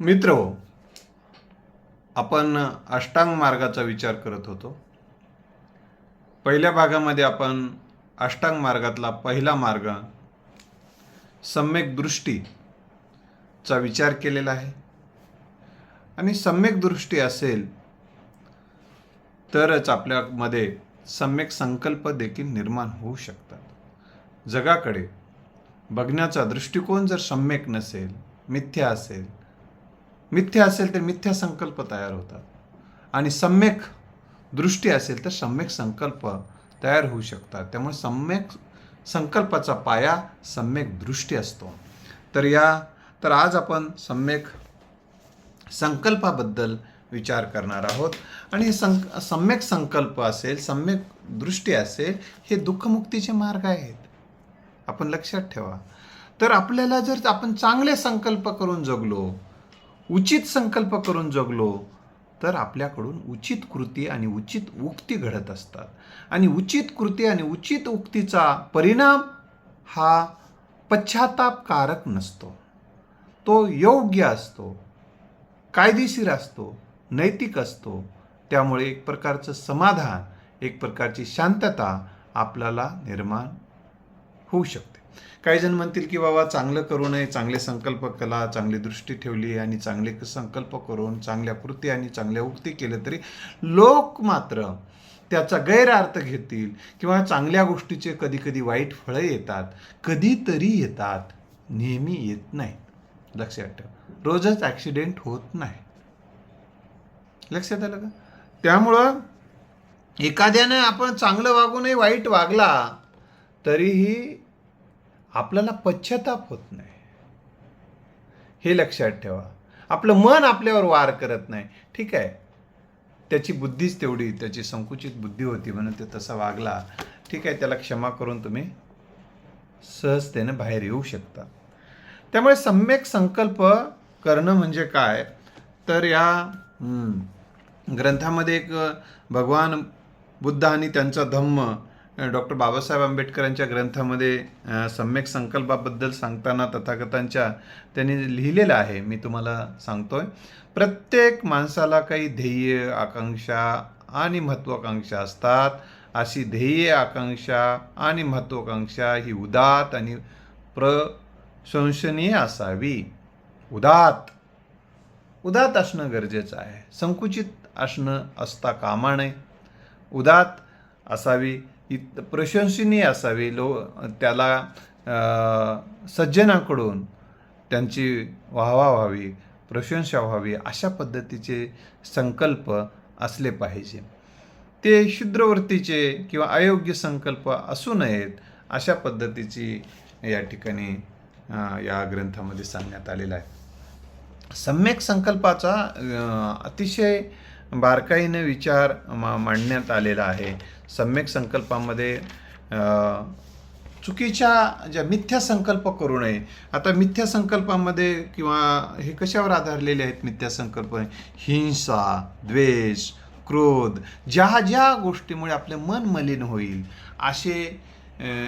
मित्र हो आपण अष्टांग मार्गाचा विचार करत होतो. पहिल्या भागामध्ये आपण अष्टांग मार्गातला पहिला मार्ग सम्यक दृष्टीचा विचार केलेला आहे. आणि सम्यक दृष्टी असेल तरच आपल्यामध्ये सम्यक संकल्प देखील निर्माण होऊ शकतात. जगाकडे बघण्याचा दृष्टिकोन जर सम्यक नसेल मिथ्या असेल मिथ्या असेल तर मिथ्या संकल्प तयार होतात. आणि सम्यक दृष्टी असेल तर सम्यक संकल्प तयार होऊ शकतात. त्यामुळे सम्यक संकल्पाचा पाया सम्यक दृष्टी असतो. तर या तर आज आपण सम्यक संकल्पाबद्दल विचार करणार आहोत. आणि हे संक सम्यक संकल्प असेल सम्यक दृष्टी असेल हे दुःखमुक्तीचे मार्ग आहेत. आपण लक्षात ठेवा. तर आपल्याला जर आपण चांगले संकल्प करून जगलो उचित संकल्प करून जगलो तर आपल्याकडून उचित कृती आणि उचित उक्ती घडत असतात. आणि उचित कृती आणि उचित उक्तीचा परिणाम हा पश्चातापकारक नसतो. तो योग्य असतो कायदेशीर असतो नैतिक असतो. त्यामुळे एक प्रकारचं समाधान एक प्रकारची शांतता आपल्याला निर्माण होऊ शकते. काही जण म्हणतील की बाबा चांगलं करू नये चांगले संकल्प कला चांगली दृष्टी ठेवली आणि चांगले संकल्प करून चांगल्या कृती आणि चांगल्या उक्ती केलं तरी लोक मात्र त्याचा गैरअर्थ घेतील किंवा चांगल्या गोष्टीचे कधी कधी वाईट फळं येतात कधीतरी येतात नेहमी येत नाही. लक्षात ठेव. रोजच ॲक्सिडेंट होत नाही. लक्षात आलं का? त्यामुळं एखाद्याने आपण चांगलं वागू नये वाईट वागला तरीही आपल्याला पश्चाताप होत नाही. हे लक्षात ठेवा. आपलं मन आपल्यावर वार करत नाही. ठीक आहे. त्याची बुद्धीच तेवढी त्याची संकुचित बुद्धी होती म्हणून ते तसा वागला. ठीक आहे त्याला क्षमा करून तुम्ही सहजतेनं बाहेर येऊ शकता. त्यामुळे सम्यक संकल्प करणं म्हणजे काय? तर या ग्रंथामध्ये एक भगवान बुद्ध आणि त्यांचा धम्म डॉक्टर बाबासाहेब आंबेडकरांच्या ग्रंथामध्ये सम्यक संकल्पाबद्दल सांगताना तथागतांच्या त्यांनी लिहिलेलं आहे. मी तुम्हाला सांगतोय. प्रत्येक माणसाला काही ध्येय आकांक्षा आणि महत्त्वाकांक्षा असतात. अशी ध्येय आकांक्षा आणि महत्त्वाकांक्षा ही उदात आणि प्रशंसनीय असावी. उदात. उदात असणं गरजेचं आहे. संकुचित असणं असता कामा नये. उदात असावी. इत प्रशंसनीय असावी. लो त्याला सज्जनाकडून त्यांची वाहवा व्हावी प्रशंसा व्हावी अशा पद्धतीचे संकल्प असले पाहिजे. ते शुद्रवृत्तीचे किंवा अयोग्य संकल्प असू नयेत अशा पद्धतीची या ठिकाणी या ग्रंथामध्ये सांगण्यात आलेलं आहे. सम्यक संकल्पाचा अतिशय बारकाईने विचार मा मांडण्यात आलेला आहे. सम्यक संकल्पामध्ये चुकीच्या ज्या मिथ्या संकल्प करू नये. आता मिथ्या संकल्पामध्ये किंवा हे कशावर आधारलेले आहेत मिथ्या संकल्प? हिंसा द्वेष क्रोध ज्या ज्या गोष्टीमुळे आपले मन मलिन होईल असे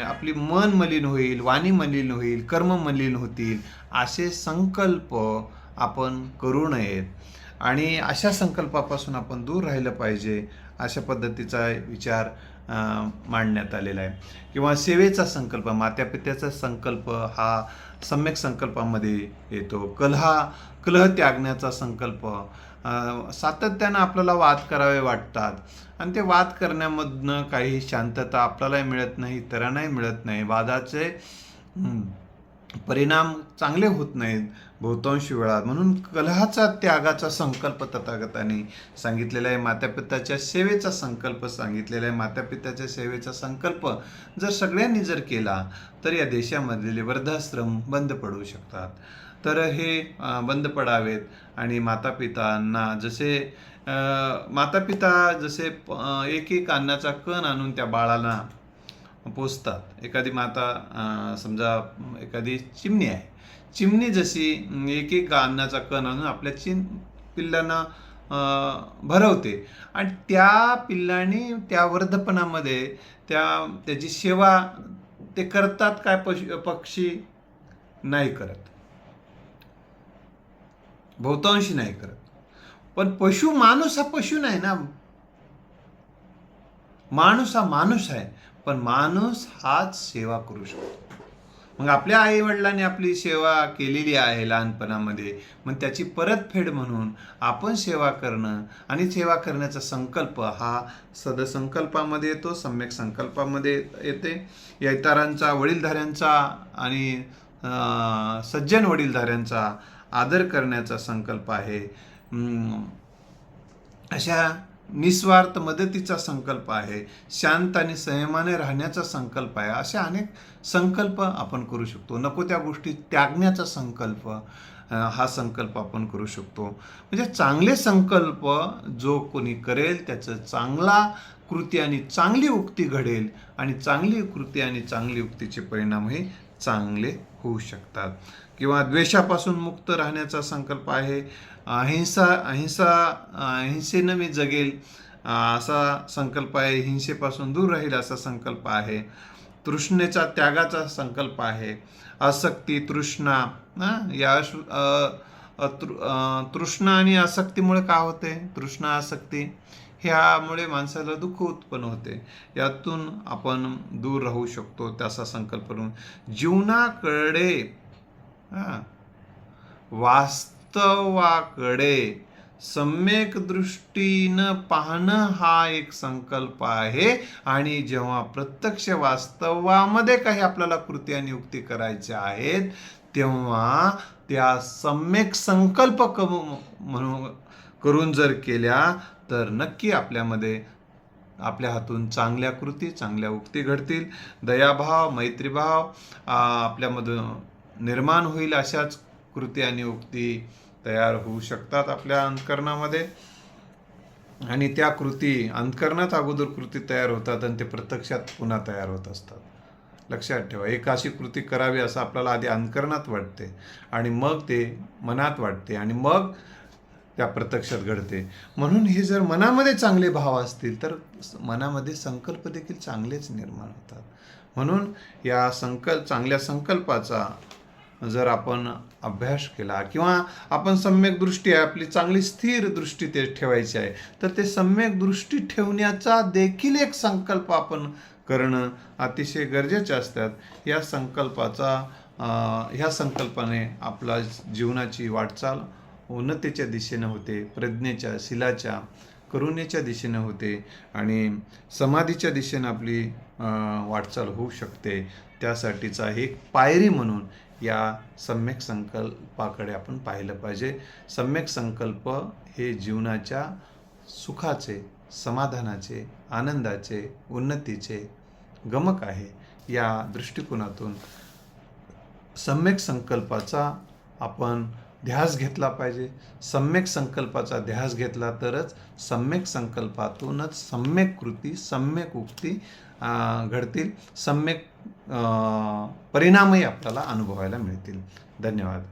आपली मन मलिन होईल वाणी मलिन होईल कर्म मलिन होतील असे संकल्प आपण करू नयेत. आणि अशा संकल्पापासून आपण दूर राहिलं पाहिजे अशा पद्धतीचा विचार मांडण्यात आलेला आहे. किंवा सेवेचा संकल्प मात्यापित्याचा संकल्प हा सम्यक संकल्पामध्ये येतो. कलहा कलह त्यागण्याचा संकल्प सातत्यानं आपल्याला वाद करावे वाटतात. आणि ते वाद करण्यामधनं काही शांतता आपल्यालाही मिळत नाही इतरांनाही मिळत नाही. वादाचे परिणाम चांगले होत नाहीत. बहुतांश वेळा. म्हणून कलहाचा त्यागाचा संकल्प तथागताने सांगितलेला आहे. मातापित्याच्या सेवेचा संकल्प सांगितलेला आहे. मातापित्याच्या सेवेचा संकल्प जर सगळ्यांनी जर केला तर या देशामधले वृद्धाश्रम बंद पडू शकतात. तर हे बंद पडावेत आणि मातापितांना जसे मातापिता जसे एक एक अन्नाचा कण आणून त्या बाळाला पोचतात एखादी माता समजा एखादी चिमणी आहे. चिमणी जशी एक एक अन्नाचा कण आणून आपल्या चिन पिल्लांना भरवते. आणि त्या पिल्लांनी त्या वर्धपणामध्ये त्या त्याची सेवा ते करतात काय पशु पक्षी? नाही करत. बहुतांशी नाही करत. पण पशु माणूस हा पशु नाही ना. माणूस हा माणूस आहे. पण माणूस हाच सेवा करू शकतो. मग आपल्या आई वडिलांनी आपली सेवा केलेली आहे लहानपणामध्ये मग त्याची परतफेड म्हणून आपण सेवा करणं आणि सेवा करण्याचा संकल्प हा सदसंकल्पामध्ये येतो सम्यक संकल्पामध्ये येते. येतारांचा वडीलधाऱ्यांचा आणि सज्जन वडीलधाऱ्यांचा आदर करण्याचा संकल्प आहे. अशा निस्वार्थ मदतीचा संकल्प आहे शांत आणि संयमाने राहण्याचा संकल्प आहे असे अनेक संकल्प आपण करू शकतो. नको त्या गोष्टी त्यागण्याचा संकल्प हा संकल्प आपण करू शकतो. म्हणजे चांगले संकल्प जो कोणी करेल त्याचं चांगला कृती आणि चांगली उक्ती घडेल आणि चांगली कृती आणि चांगली उक्तीचे परिणाम हे चांगले होऊ शकतात. किंवा द्वेषापासून मुक्त राहण्याचा संकल्प आहे अहिंसा अहिंसा अहिंसेनं मी जगेल. असा संकल्प आहे. हिंसेपासून दूर राहील असा संकल्प आहे. तृष्णेचा त्यागाचा संकल्प आहे. आसक्ती तृष्णा या तृष्णा आणि आसक्तीमुळे का होते? तृष्णा आसक्ती ह्यामुळे माणसाला दुःख उत्पन्न होते. यातून आपण दूर राहू शकतो त्याचा संकल्प करून. जीवनाकडे वास वास्तवाकडे सम्यक दृष्टीनं पाहणं हा एक संकल्प आहे. आणि जेव्हा प्रत्यक्ष वास्तवामध्ये काही आपल्याला कृती आणि युक्ती करायच्या आहेत तेव्हा त्या सम्यक संकल्प कम म्हणून करून जर केल्या तर नक्की आपल्यामध्ये आपल्या हातून चांगल्या कृती चांगल्या उक्ती घडतील. दयाभाव मैत्रीभाव आपल्यामधून निर्माण होईल अशाच कृती आणि उक्ती तयार होऊ शकतात आपल्या अंतकरणामध्ये. आणि त्या कृती अंतकरणात अगोदर कृती तयार होतात आणि ते प्रत्यक्षात पुन्हा तयार होत असतात. लक्षात ठेवा एक अशी कृती करावी असं आपल्याला आधी अंतकरणात वाटते आणि मग ते मनात वाटते आणि मग त्या प्रत्यक्षात घडते. म्हणून हे जर मनामध्ये चांगले भाव असतील तर मनामध्ये संकल्प देखील चांगलेच निर्माण होतात. म्हणून या संकल्प चांगल्या संकल्पाचा जर आपण अभ्यास केला किंवा आपण सम्यक दृष्टी आहे आपली चांगली स्थिर दृष्टी ते ठेवायची आहे तर ते सम्यक दृष्टी ठेवण्याचा देखील एक संकल्प आपण करणं अतिशय गरजेचे असतात. या संकल्पाचा ह्या संकल्पाने आपला जीवनाची वाटचाल उन्नतीच्या दिशेनं होते प्रज्ञेच्या शिलाच्या करुणेच्या दिशेनं होते आणि समाधीच्या दिशेनं आपली वाटचाल होऊ शकते. त्यासाठीचा एक पायरी म्हणून या सम्यक संकल्पाकडे आपण पाहिलं पाहिजे. सम्यक संकल्प हे जीवनाच्या सुखाचे समाधानाचे आनंदाचे उन्नतीचे गमक आहे. या दृष्टिकोनातून सम्यक संकल्पाचा आपण ध्यास घेतला पाहिजे. सम्यक संकल्पाचा ध्यास घेतला तरच सम्यक संकल्पातूनच सम्यक कृती सम्यक उक्ती घडतील. सम्यक परिणामही आपल्याला अनुभवायला मिळतील. धन्यवाद.